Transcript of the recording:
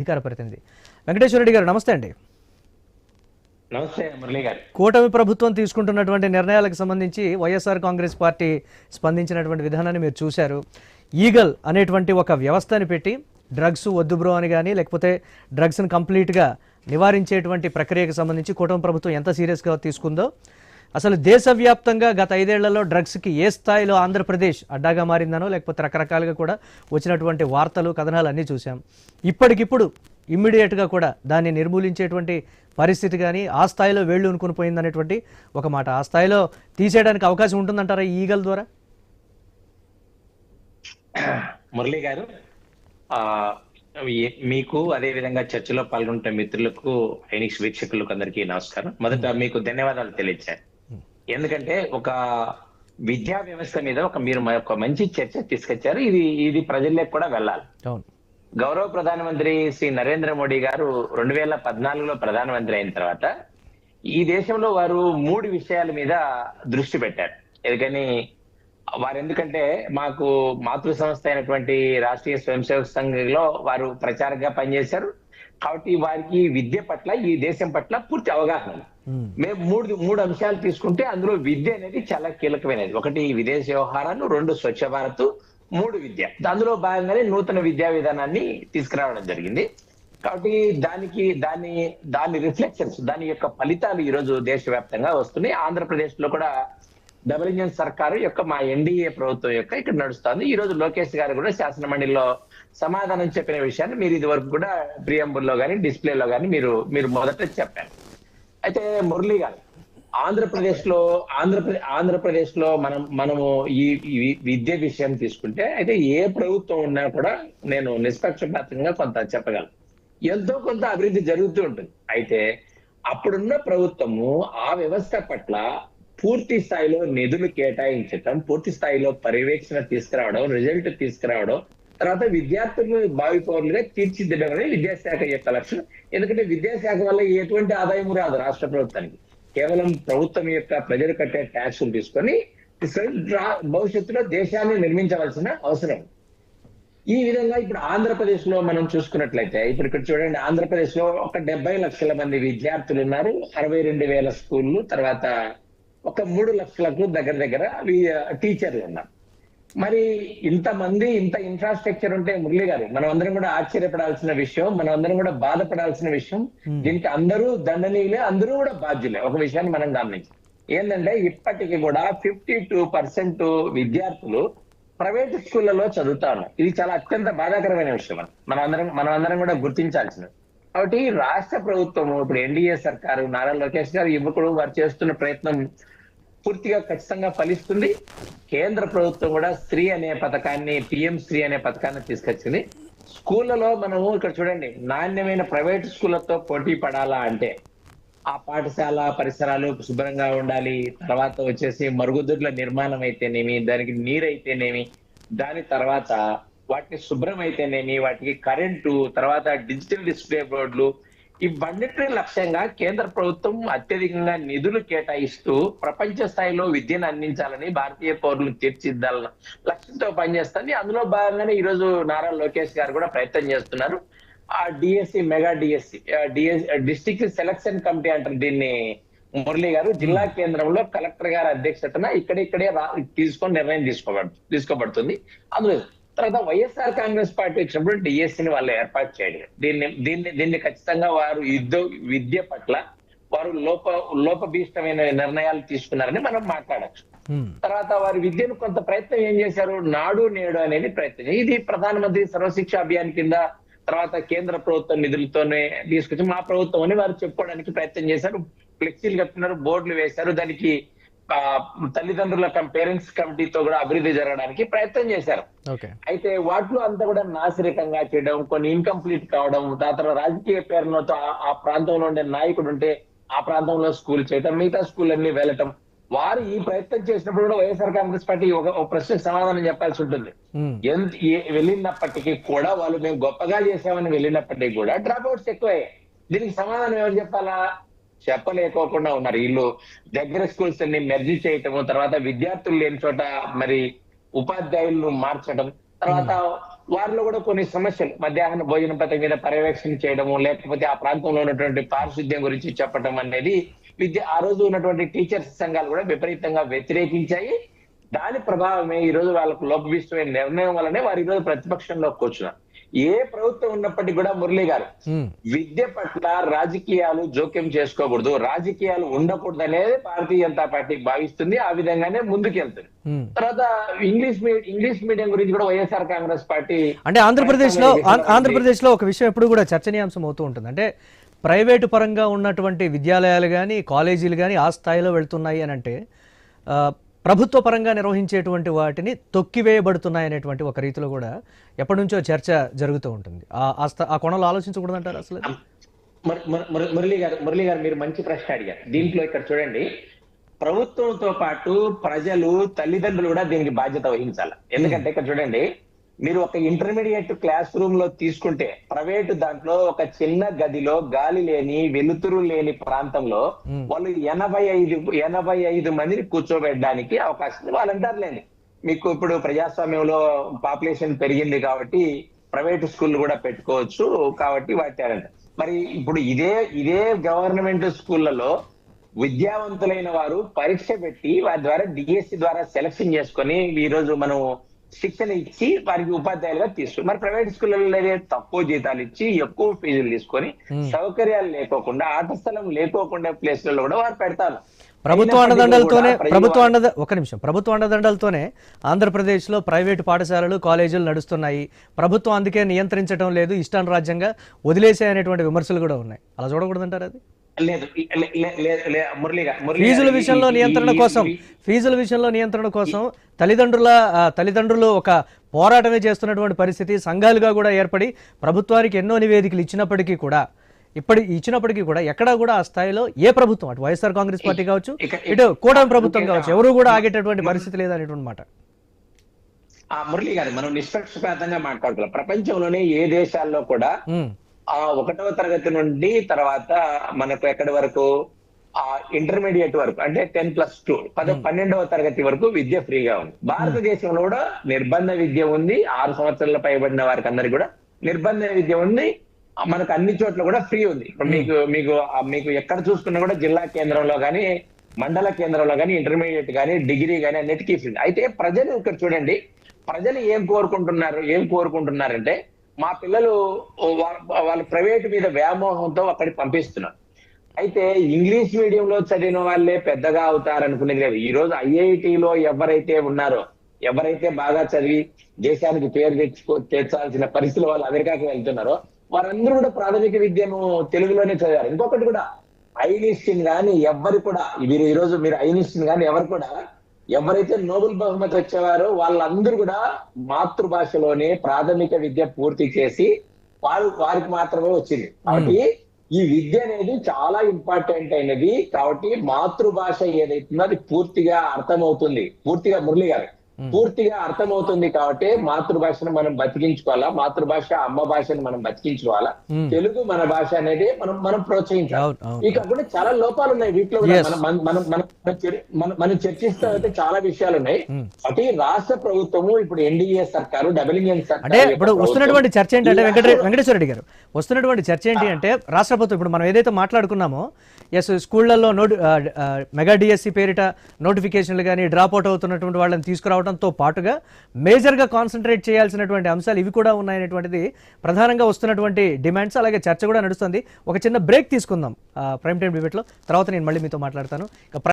అధికార ప్రతినిధి వెంకటేశ్వర రెడ్డి గారు నమస్తే అండి. నమస్తే మురళి గారు. కూటమి ప్రభుత్వం తీసుకుంటున్నటువంటి నిర్ణయాలకు సంబంధించి వైఎస్ఆర్ కాంగ్రెస్ పార్టీ స్పందించినటువంటి విధానాన్ని మీరు చూశారు. ఈగల్ అనేటువంటి ఒక వ్యవస్థని పెట్టి డ్రగ్స్ వద్దు బ్రో అని కానీ లేకపోతే డ్రగ్స్ని కంప్లీట్గా నివారించేటువంటి ప్రక్రియకు సంబంధించి కూటమి ప్రభుత్వం ఎంత సీరియస్గా తీసుకుందో అసలు దేశవ్యాప్తంగా గత ఐదేళ్ళలో డ్రగ్స్కి ఏ స్థాయిలో ఆంధ్రప్రదేశ్ అడ్డాగా మారిందనో లేకపోతే రకరకాలుగా కూడా వచ్చినటువంటి వార్తలు కథనాలు అన్నీ చూసాం ఇప్పటికిప్పుడు ఇమ్మీడియట్గా కూడా దాన్ని నిర్మూలించేటువంటి పరిస్థితి కానీ ఆ స్థాయిలో వేళ్ళు ఉనుకుని పోయిందనేటువంటి ఒక మాట. ఆ స్థాయిలో తీసేయడానికి అవకాశం ఉంటుందంటారా ఈ ఈగల ద్వారా? మురళి గారు మీకు అదే విధంగా చర్చలో పాల్గొంటున్న మిత్రులకు ఐనిక్స్ వీక్షకులకు అందరికీ నమస్కారం. మొదట మీకు ధన్యవాదాలు తెలియచారు ఎందుకంటే ఒక విద్యా వ్యవస్థ మీద ఒక మీరు ఒక మంచి చర్చ తీసుకొచ్చారు. ఇది ఇది ప్రజల్లోకి కూడా వెళ్ళాలి. గౌరవ ప్రధానమంత్రి శ్రీ నరేంద్ర మోడీ గారు రెండు వేల పద్నాలుగులో ప్రధానమంత్రి అయిన తర్వాత ఈ దేశంలో వారు మూడు విషయాల మీద దృష్టి పెట్టారు. ఎందుకని? వారు ఎందుకంటే మాకు మాతృ సంస్థ అయినటువంటి రాష్ట్రీయ స్వయం సేవక సంఘంలో వారు ప్రచారంగా పనిచేశారు. కాబట్టి వారికి విద్య పట్ల ఈ దేశం పట్ల పూర్తి అవగాహన మేము మూడు మూడు అంశాలు తీసుకుంటే అందులో విద్య అనేది చాలా కీలకమైనది. ఒకటి విదేశీ వ్యవహారాలు రెండు స్వచ్ఛ భారత్ మూడు విద్య. అందులో భాగంగానే నూతన విద్యా విధానాన్ని తీసుకురావడం జరిగింది. కాబట్టి దానికి దాని దాని రిఫ్లెక్షన్స్ దాని యొక్క ఫలితాలు ఈ రోజు దేశవ్యాప్తంగా వస్తున్నాయి. ఆంధ్రప్రదేశ్లో కూడా డబుల్ ఇంజన్ సర్కారు యొక్క మా ఎన్డీఏ ప్రభుత్వం యొక్క ఇక్కడ నడుస్తుంది. ఈ రోజు లోకేష్ గారు కూడా శాసన మండలిలో సమాధానం చెప్పిన విషయాన్ని మీరు ఇది వరకు కూడా ప్రియంబుల్లో కానీ డిస్ప్లేలో కానీ మీరు మీరు మొదట చెప్పారు. అయితే మురళి గారు ఆంధ్రప్రదేశ్లో ఆంధ్రప్రదేశ్ ఆంధ్రప్రదేశ్లో మనం మనము ఈ విద్య విషయం తీసుకుంటే అయితే ఏ ప్రభుత్వం ఉన్నా కూడా నేను నిష్పక్షపాతంగా కొంత చెప్పగలను. ఎంతో కొంత అభివృద్ధి జరుగుతూ ఉంటుంది. అయితే అప్పుడున్న ప్రభుత్వము ఆ వ్యవస్థ పట్ల పూర్తి స్థాయిలో నిధులు కేటాయించటం పూర్తి స్థాయిలో పర్యవేక్షణ తీసుకురావడం రిజల్ట్ తీసుకురావడం తర్వాత విద్యార్థులను భావి పౌరులుగా తీర్చిదిద్దడం విద్యాశాఖ యొక్క లక్ష్యం. ఎందుకంటే విద్యాశాఖ వల్ల ఎటువంటి ఆదాయం రాదు రాష్ట్ర ప్రభుత్వానికి. కేవలం ప్రభుత్వం యొక్క ప్రజలు కట్టే ట్యాక్సులు తీసుకొని తీసుకొని భవిష్యత్తులో దేశాన్ని నిర్మించవలసిన అవసరం. ఈ విధంగా ఇప్పుడు ఆంధ్రప్రదేశ్లో మనం చూసుకున్నట్లయితే ఇప్పుడు ఇక్కడ చూడండి ఆంధ్రప్రదేశ్లో ఒక డెబ్బై లక్షల మంది విద్యార్థులు ఉన్నారు. అరవై రెండు వేల స్కూళ్ళు తర్వాత ఒక మూడు లక్షలకు దగ్గర దగ్గర టీచర్లు ఉన్నారు. మరి ఇంతమంది ఇంత ఇన్ఫ్రాస్ట్రక్చర్ ఉంటే మురళి గారు మనం అందరం కూడా ఆశ్చర్యపడాల్సిన విషయం మనం అందరం కూడా బాధపడాల్సిన విషయం. దీనికి అందరూ దండనీయులే అందరూ కూడా బాధ్యులే. ఒక విషయాన్ని మనం గమనించాం ఏంటంటే ఇప్పటికీ కూడా ఫిఫ్టీ టూ పర్సెంట్ విద్యార్థులు ప్రైవేట్ స్కూళ్ళలో చదువుతాను ఇది చాలా అత్యంత బాధాకరమైన విషయం మనం మనం అందరం మనం అందరం కూడా గుర్తించాల్సినది. కాబట్టి రాష్ట్ర ప్రభుత్వం ఇప్పుడు ఎన్డీఏ సర్కారు నారా లోకేష్ గారు యువకుడు వారు చేస్తున్న ప్రయత్నం పూర్తిగా ఖచ్చితంగా ఫలిస్తుంది. కేంద్ర ప్రభుత్వం కూడా స్త్రీ అనే పథకాన్ని పిఎం స్త్రీ అనే పథకాన్ని తీసుకొచ్చింది. స్కూళ్ళలో మనము ఇక్కడ చూడండి నాణ్యమైన ప్రైవేట్ స్కూళ్ళతో పోటీ పడాలా అంటే ఆ పాఠశాల పరిసరాలు శుభ్రంగా ఉండాలి. తర్వాత వచ్చేసి మరుగుదొడ్ల నిర్మాణం అయితేనేమి దానికి నీరు అయితేనేమి దాని తర్వాత వాటిని శుభ్రం అయితేనేమి వాటికి కరెంటు తర్వాత డిజిటల్ డిస్ప్లే బోర్డులు ఇవన్నిటిని లక్ష్యంగా కేంద్ర ప్రభుత్వం అత్యధికంగా నిధులు కేటాయిస్తూ ప్రపంచ స్థాయిలో విద్యను అందించాలని భారతీయ పౌరులు తీర్చిదిద్దాలన్న లక్ష్యంతో పనిచేస్తుంది. అందులో భాగంగానే ఈ రోజు నారా లోకేష్ గారు కూడా ప్రయత్నం చేస్తున్నారు. ఆ DSC mega DSC DS district selection committee అంటారు దీన్ని మురళి గారు. జిల్లా కేంద్రంలో కలెక్టర్ గారి అధ్యక్షతన ఇక్కడిక్కడే తీసుకొని నిర్ణయం తీసుకోబడు తీసుకోబడుతుంది. అందులో తర్వాత వైఎస్ఆర్ కాంగ్రెస్ పార్టీ వచ్చినప్పుడు డిఎస్సిని వాళ్ళు ఏర్పాటు చేయడం దీన్ని దీన్ని దీన్ని ఖచ్చితంగా వారు యుద్ధ విద్య పట్ల వారు లోప లోపభీష్టమైన నిర్ణయాలు తీసుకున్నారని మనం మాట్లాడచ్చు. తర్వాత వారి విద్యను కొంత ప్రయత్నం ఏం చేశారు? నాడు నేడు అనేది ప్రయత్నం ఇది ప్రధానమంత్రి సర్వశిక్ష అభియాన్ కింద తర్వాత కేంద్ర ప్రభుత్వం నిధులతోనే తీసుకొచ్చి మా ప్రభుత్వం అని వారు చెప్పుకోవడానికి ప్రయత్నం చేశారు. ఫ్లెక్సీలు కట్టినారు బోర్డులు వేశారు. దానికి తల్లిదండ్రుల పేరెంట్స్ కమిటీతో కూడా అభివృద్ధి జరగడానికి ప్రయత్నం చేశారు. అయితే వాటిలో అంతా కూడా నాసిరకంగా చేయడం కొన్ని ఇన్కంప్లీట్ కావడం తర్వాత రాజకీయ పేరులతో ఆ- ప్రాంతంలో ఉండే నాయకుడు ఉంటే ఆ ప్రాంతంలో స్కూల్ చేయటం మిగతా స్కూల్ అన్ని వెళ్ళటం వారు ఈ ప్రయత్నం చేసినప్పుడు కూడా వైఎస్ఆర్ కాంగ్రెస్ పార్టీ ఒక ప్రశ్నకు సమాధానం చెప్పాల్సి ఉంటుంది. ఎంత వెళ్ళినప్పటికీ కూడా వాళ్ళు మేము గొప్పగా చేసామని వెళ్ళినప్పటికీ కూడా డ్రాప్ అవుట్స్ ఎక్కువయ్యాయి. దీనికి సమాధానం ఎవరు చెప్పాలా? చెప్పలేకోకుండా ఉన్నారు. వీళ్ళు దగ్గర స్కూల్స్ అన్ని మెర్జీ చేయటము తర్వాత విద్యార్థులు లేని చోట మరి ఉపాధ్యాయులను మార్చడం తర్వాత వారిలో కూడా కొన్ని సమస్యలు. మధ్యాహ్న భోజన పథకం మీద పర్యవేక్షణ చేయడము లేకపోతే ఆ ప్రాంతంలో ఉన్నటువంటి పారిశుద్ధ్యం గురించి చెప్పడం అనేది విద్య ఆ రోజు ఉన్నటువంటి టీచర్స్ సంఘాలు కూడా విపరీతంగా వ్యతిరేకించాయి. దాని ప్రభావమే ఈ రోజు వాళ్ళకు లోపభీష్టమైన నిర్ణయం వల్లనే వారు ఈ రోజు ప్రతిపక్షంలో కూర్చున్నారు. ఏ ప్రభుత్వం ఉన్నప్పటికీ కూడా మురళి గారు విద్య పట్ల రాజకీయాలు జోక్యం చేసుకోకూడదు. రాజకీయాలు ఉండకూడదు అనేది భారతీయ జనతా పార్టీ భావిస్తుంది. ఆ విధంగానే ముందుకెళ్తుంది. తర్వాత ఇంగ్లీష్ ఇంగ్లీష్ మీడియం గురించి కూడా వైఎస్ఆర్ కాంగ్రెస్ పార్టీ అంటే ఆంధ్రప్రదేశ్లో ప్రస్తుతం ఆంధ్ర- ఆంధ్రప్రదేశ్లో ఒక విషయం ఎప్పుడు కూడా చర్చనీయాంశం అవుతూ ఉంటుంది. అంటే ప్రైవేటు పరంగా ఉన్నటువంటి విద్యాలయాలు కానీ కాలేజీలు కానీ ఆ స్థాయిలో వెళ్తున్నాయి అని అంటే ఆ, ప్రభుత్వ పరంగా నిర్వహించేటువంటి వాటిని తొక్కివేయబడుతున్నాయనేటువంటి ఒక రీతిలో కూడా ఎప్పటి నుంచో చర్చ జరుగుతూ ఉంటుంది. ఆ- ఆ కోణంలో ఆలోచించకూడదంటారు అసలు? మురళి గారు మురళి గారు మీరు మంచి ప్రశ్న అడిగారు. దీంట్లో ఇక్కడ చూడండి. ప్రభుత్వంతో పాటు ప్రజలు తల్లిదండ్రులు కూడా దీనికి బాధ్యత వహించాలి. ఎందుకంటే ఇక్కడ చూడండి మీరు ఒక ఇంటర్మీడియట్ క్లాస్ రూమ్లో తీసుకుంటే ప్రైవేటు దాంట్లో ఒక చిన్న గదిలో గాలి లేని వెలుతురు లేని ప్రాంతంలో. వాళ్ళు ఎనభై ఐదు ఎనభై ఐదు మందిని కూర్చోబెట్టడానికి అవకాశం ఉంది వాళ్ళు అంటారులేండి మీకు ఇప్పుడు ప్రజాస్వామ్యంలో పాపులేషన్ పెరిగింది కాబట్టి ప్రైవేట్ స్కూల్ కూడా పెట్టుకోవచ్చు కాబట్టి వాటి. మరి ఇప్పుడు ఇదే ఇదే గవర్నమెంట్ స్కూళ్ళలో విద్యావంతులైన వారు పరీక్ష పెట్టి వారి ద్వారా డిఎస్సి ద్వారా సెలక్షన్ చేసుకొని ఈ రోజు మనం శిక్షణ ఇచ్చి వారికి ఉపాధ్యాయులుగా తీసుకు మరి ప్రైవేట్ స్కూళ్ళలో తక్కువ జీతాలు ఇచ్చి ఎక్కువ ఫీజులు తీసుకొని. సౌకర్యాలు లేకోకుండా ఆట స్థలం లేకోకుండా ప్లేస్లలో కూడా వారు పెడతారు. ప్రభుత్వ అండదండలతోనే ప్రభుత్వ అండద ఒక నిమిషం. ప్రభుత్వ అండదండలతోనే ఆంధ్రప్రదేశ్లో ప్రైవేటు పాఠశాలలు కాలేజీలు నడుస్తున్నాయి. ప్రభుత్వం అందుకే నియంత్రించడం లేదు ఇష్టాన్ రాజ్యంగా వదిలేసే అనేటువంటి విమర్శలు కూడా ఉన్నాయి. అలా చూడకూడదంటారు అది? లేదు ఫీజుల విషయంలో నియంత్రణ కోసం ఫీజుల విషయంలో నియంత్రణ కోసం తల్లిదండ్రుల తల్లిదండ్రులు ఒక పోరాటమే చేస్తున్నటువంటి పరిస్థితి సంఘాలుగా కూడా ఏర్పడి ప్రభుత్వానికి ఎన్నో నివేదికలు ఇచ్చినప్పటికీ కూడా ఇప్పటి ఇచ్చినప్పటికీ కూడా ఎక్కడా కూడా ఆ స్థాయిలో ఏ ప్రభుత్వం అటు వైఎస్ఆర్ కాంగ్రెస్ పార్టీ కావచ్చు ఇటు కూటమి ప్రభుత్వం కావచ్చు ఎవరు కూడా ఆగేటటువంటి పరిస్థితి లేదనేటువంటి మాట. ఆ మురళి గారు మనం నిష్పక్షపాతంగా మాట్లాడుతున్నాం. ప్రపంచంలోనే ఏ దేశాల్లో కూడా ఆ ఒకటవ తరగతి నుండి తర్వాత మనకు ఎక్కడి వరకు? ఆ ఇంటర్మీడియట్ వరకు అంటే టెన్ ప్లస్ టూ పద పన్నెండవ తరగతి వరకు విద్య ఫ్రీగా ఉంది. భారతదేశంలో కూడా నిర్బంధ విద్య ఉంది. ఆరు సంవత్సరాల పైబడిన వారికి అందరికి కూడా నిర్బంధ విద్య ఉంది. మనకు అన్ని చోట్ల కూడా ఫ్రీ ఉంది. ఇప్పుడు మీకు మీకు మీకు ఎక్కడ చూసుకున్నా కూడా జిల్లా కేంద్రంలో కానీ మండల కేంద్రంలో కానీ ఇంటర్మీడియట్ కానీ డిగ్రీ కానీ అన్నిటికీ ఫ్రీ. అయితే ప్రజలు ఇక్కడ చూడండి ప్రజలు ఏం కోరుకుంటున్నారు ఏం కోరుకుంటున్నారంటే మా పిల్లలు వాళ్ళ ప్రైవేట్ మీద వ్యామోహంతో అక్కడికి పంపిస్తున్నారు. అయితే ఇంగ్లీష్ మీడియంలో చదివిన వాళ్ళే పెద్దగా అవుతారనుకునేది లేదు. ఈ రోజు ఐఐటిలో ఎవరైతే ఉన్నారో ఎవరైతే బాగా చదివి దేశానికి పేరు తెచ్చుకో తెచ్చాల్సిన పరిస్థితులు వాళ్ళు అమెరికాకి వెళ్తున్నారో వారందరూ కూడా ప్రాథమిక విద్యను తెలుగులోనే చదివారు. ఇంకొకటి కూడా ఐనిస్టిన్ గాని ఎవ్వరు కూడా మీరు ఈ రోజు మీరు ఐనిస్టిన్ గాని ఎవరు కూడా ఎవరైతే నోబెల్ బహుమతి వచ్చేవారో వాళ్ళందరూ కూడా మాతృభాషలోనే ప్రాథమిక విద్య పూర్తి చేసి వారు వారికి మాత్రమే వచ్చింది. కాబట్టి ఈ విద్య అనేది చాలా ఇంపార్టెంట్ అయినది. కాబట్టి మాతృభాష ఏదైతుందో అది పూర్తిగా అర్థమవుతుంది. పూర్తిగా మురళి గారు పూర్తిగా అర్థమవుతుంది కాబట్టి మాతృభాషను మనం బతికించుకోవాలా? మాతృభాష అమ్మ భాషను మనం బతికించుకోవాలా. తెలుగు మన భాష అనేది మనం మనం ప్రోత్సహించాలి. ఇక కూడా చాలా లోపాలు ఉన్నాయి వీటిలో. మనం మనం మనం మనం చర్- మనం- మనం చర్చిస్తే అయితే చాలా విషయాలు ఉన్నాయి. అటు రాష్ట్ర ప్రభుత్వము ఇప్పుడు ఎన్డీఏ సర్కారు డబుల్ ఇంజిన్ సర్కారు అంటే ఇప్పుడు వస్తున్నటువంటి చర్చ ఏంటంటే వెంకటేశ్వర రెడ్డి గారు వస్తున్నటువంటి చర్చ ఏంటి అంటే రాష్ట్ర ప్రభుత్వం ఇప్పుడు మనం ఏదైతే మాట్లాడుకున్నామో ఎస్ స్కూళ్ళలో నోటి మెగా డిఎస్సి పేరిట నోటిఫికేషన్లు కానీ డ్రాప్ అవుట్ అవుతున్నటువంటి వాళ్ళని తీసుకురావడంతో పాటుగా మేజర్గా కాన్సన్ట్రేట్ చేయాల్సినటువంటి అంశాలు ఇవి కూడా ఉన్నాయనేటువంటిది ప్రధానంగా వస్తున్నటువంటి డిమాండ్స్ అలాగే చర్చ కూడా నడుస్తుంది. ఒక చిన్న బ్రేక్ తీసుకుందాం. ప్రైమ్ టైం డిబేట్లో. తర్వాత నేను మళ్ళీ మీతో మాట్లాడతాను.